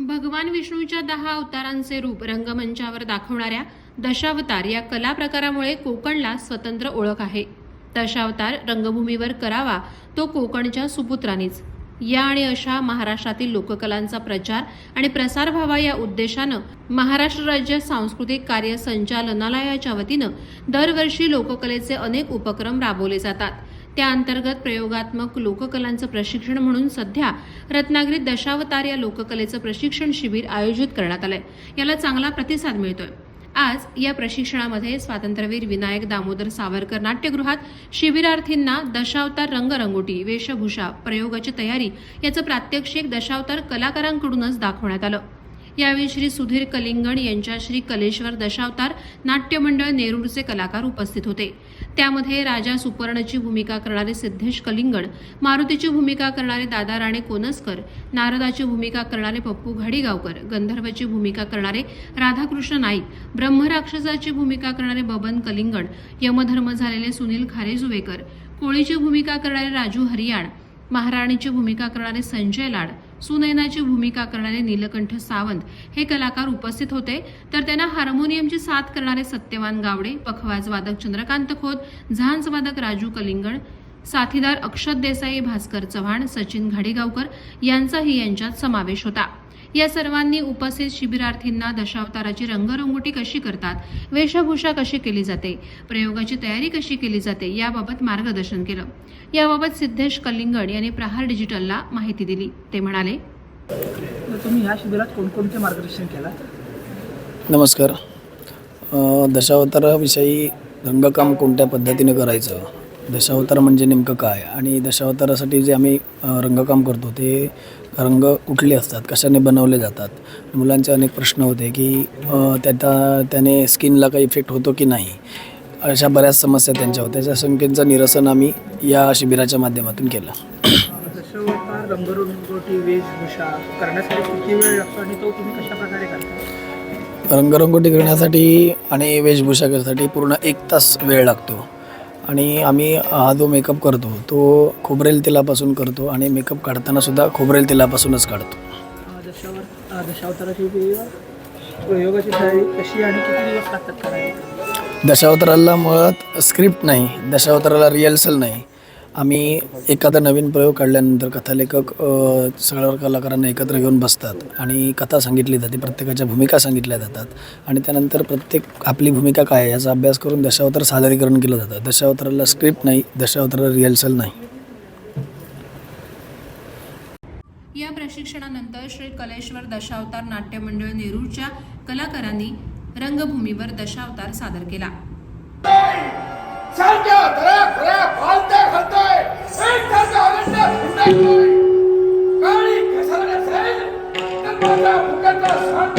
भगवान विष्णूच्या दहा अवतारांचे रूप रंगमंचावर दाखवणाऱ्या दशावतार या कला प्रकारामुळे कोकणला स्वतंत्र ओळख आहे. दशावतार रंगभूमीवर करावा तो कोकणच्या सुपुत्रांनीच. या आणि अशा महाराष्ट्रातील लोककलांचा प्रचार आणि प्रसार व्हावा या उद्देशानं महाराष्ट्र राज्य सांस्कृतिक कार्य संचालनालयाच्या वतीनं दरवर्षी लोककलेचे अनेक उपक्रम राबवले जातात. त्या अंतर्गत प्रयोगात्मक लोककलांचं प्रशिक्षण म्हणून सध्या रत्नागिरीत दशावतार या लोककलेचं प्रशिक्षण शिबिर आयोजित करण्यात आलंय. याला चांगला प्रतिसाद मिळतोय. आज या प्रशिक्षणामध्ये स्वातंत्र्यवीर विनायक दामोदर सावरकर नाट्यगृहात शिबिरार्थींना दशावतार रंगरंगोटी वेशभूषा प्रयोगाची तयारी याचं प्रात्यक्षिक दशावतार कलाकारांकडूनच दाखवण्यात आलं. यावेळी श्री सुधीर कलिंगण यांच्या श्री कलेश्वर दशावतार नाट्यमंडळ नेरूरचे कलाकार उपस्थित होते. त्यामध्ये राजा सुपर्णची भूमिका करणारे सिद्धेश कलिंगण मारुतीची भूमिका करणारे दादा राणे कोनसकर नारदाची भूमिका करणारे पप्पू घाडीगावकर गंधर्वची भूमिका करणारे राधाकृष्ण नाईक ब्रह्मराक्षसाची भूमिका करणारे बबन कलिंगण यमधर्म झालेले सुनील खारेजुवेकर कोळीची भूमिका करणारे राजू हरियाण महाराणीची भूमिका करणारे संजय लाड सुनयनाची भूमिका करणारे नीलकंठ सावंत हे कलाकार उपस्थित होते. तर त्यांना हार्मोनियमची साथ करणारे सत्यवान गावडे पखवाज वादक चंद्रकांत खोत झांज वादक राजू कलिंगण साथीदार अक्षत देसाई भास्कर चव्हाण सचिन घाडेगावकर यांचाही यांच्यात समावेश होता. या सर्वांनी उपस्थित शिबिरार्थींना दशावताराची रंगरंगोटी कशी करतात वेशभूषा कशी केली जाते प्रयोगाची तयारी कशी केली जाते याबाबत मार्गदर्शन केलं. याबाबत सिद्धेश कलिंगड यांनी प्रहार डिजिटलला माहिती दिली. ते म्हणाले तर तुम्ही ह्या शिबिरात कोणकोणते मार्गदर्शन केलं? नमस्कार. दशावताराविषयी रंगकाम कोणत्या पद्धतीने करायचं? दशावतार म्हणजे नेमकं काय? आणि दशावतारासाठी जे आम्ही रंगकाम करतो ते रंग कुठले असतात? कशाने बनवले जातात? मुलांचे अनेक प्रश्न होते की त्याचा त्याने स्किनला काही इफेक्ट होतो की नाही? अशा बऱ्याच समस्या त्यांच्या होत्या. त्या शंकेंचं निरसन आम्ही या शिबिराच्या माध्यमातून केलं. रंगरंगोटी करण्यासाठी आणि वेशभूषा करण्यासाठी पूर्ण एक तास वेळ लागतो. आणि आम्ही हा जो मेकअप करतो तो खोबरेल तेलापासून करतो आणि मेकअप काढताना सुद्धा खोबरेल तेलापासूनच काढतो. अं, दशावर अं, दशावताराची जी प्रयोगाची तयारी कशी आणि किती दिवस लागतात करायला? दशावताराला मुळात स्क्रिप्ट नाही दशावताराला रिहर्सल नाही. आम्ही एखादा नवीन प्रयोग काढल्यानंतर कथालेखक सगळ्या कलाकारांना एकत्र घेऊन बसतात आणि कथा सांगितली जाते प्रत्येकाच्या भूमिका सांगितल्या जातात आणि त्यानंतर प्रत्येक आपली भूमिका काय आहे याचा अभ्यास करून दशावतार सादरीकरण केलं जातं. दशावताराला स्क्रिप्ट नाही दशावताराला रिहर्सल नाही. या प्रशिक्षणानंतर श्री कलेश्वर दशावतार नाट्य मंडळ नेरूरच्या कलाकारांनी रंगभूमीवर दशावतार सादर केला. सारख्या दऱ्या खऱ्या फालत्या घालतोय एक सारखा अरण्य हिंडतोय काळी घसरत असेल तर माझ्या मुखाचा शांत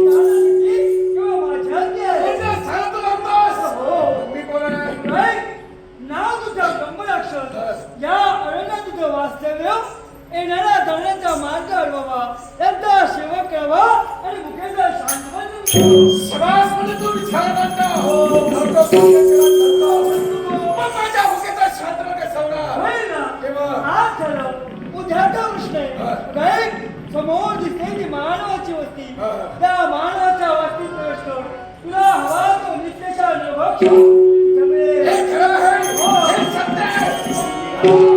येणाऱ्या जाण्याचा मार्ग अडवावा यांचा सेवा करावा आणि मुखेचा शांतपणे सवास तू विचार करता नव्हतं पाण्यात करता. पण माझ्या भुकेचा शांत बघ सवरा होईल ना आज झालं उद्याचा प्रश्न आहे काय समोर दिसलेली मानवाची वस्ती हा. त्या मानवाच्या वस्तीत प्रवेश कर तुला हवा तो नित्यचा अनुभव हे खरं आहे हो. हे सत्य आहे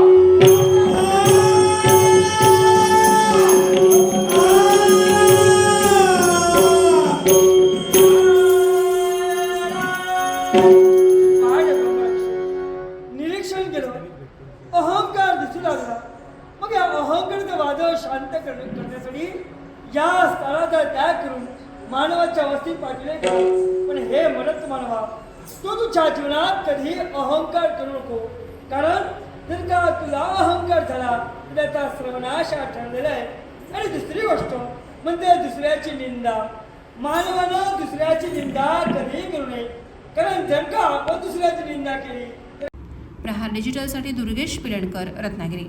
अहंकार दिसू लागला. मग या अहंकाराचं वादळ शांत करण्यासाठी या स्थळाचा त्याग करून मानवाच्या वस्तीत पाठवले पण हे म्हणत मानवा तो तुझ्या जीवनात कधी अहंकार करू नको. कारण जर का तुला अहंकार झाला तर त्याचा सर्वनाश हा ठरलेला आहे. आणि दुसरी गोष्ट म्हणजे दुसऱ्याची निंदा. मानवानं दुसऱ्याची निंदा कधीही करू नये. कारण जर का आपण दुसऱ्याची निंदा केली प्रहार डिजिटलसाठी दुर्गेश पिलणकर रत्नागिरी.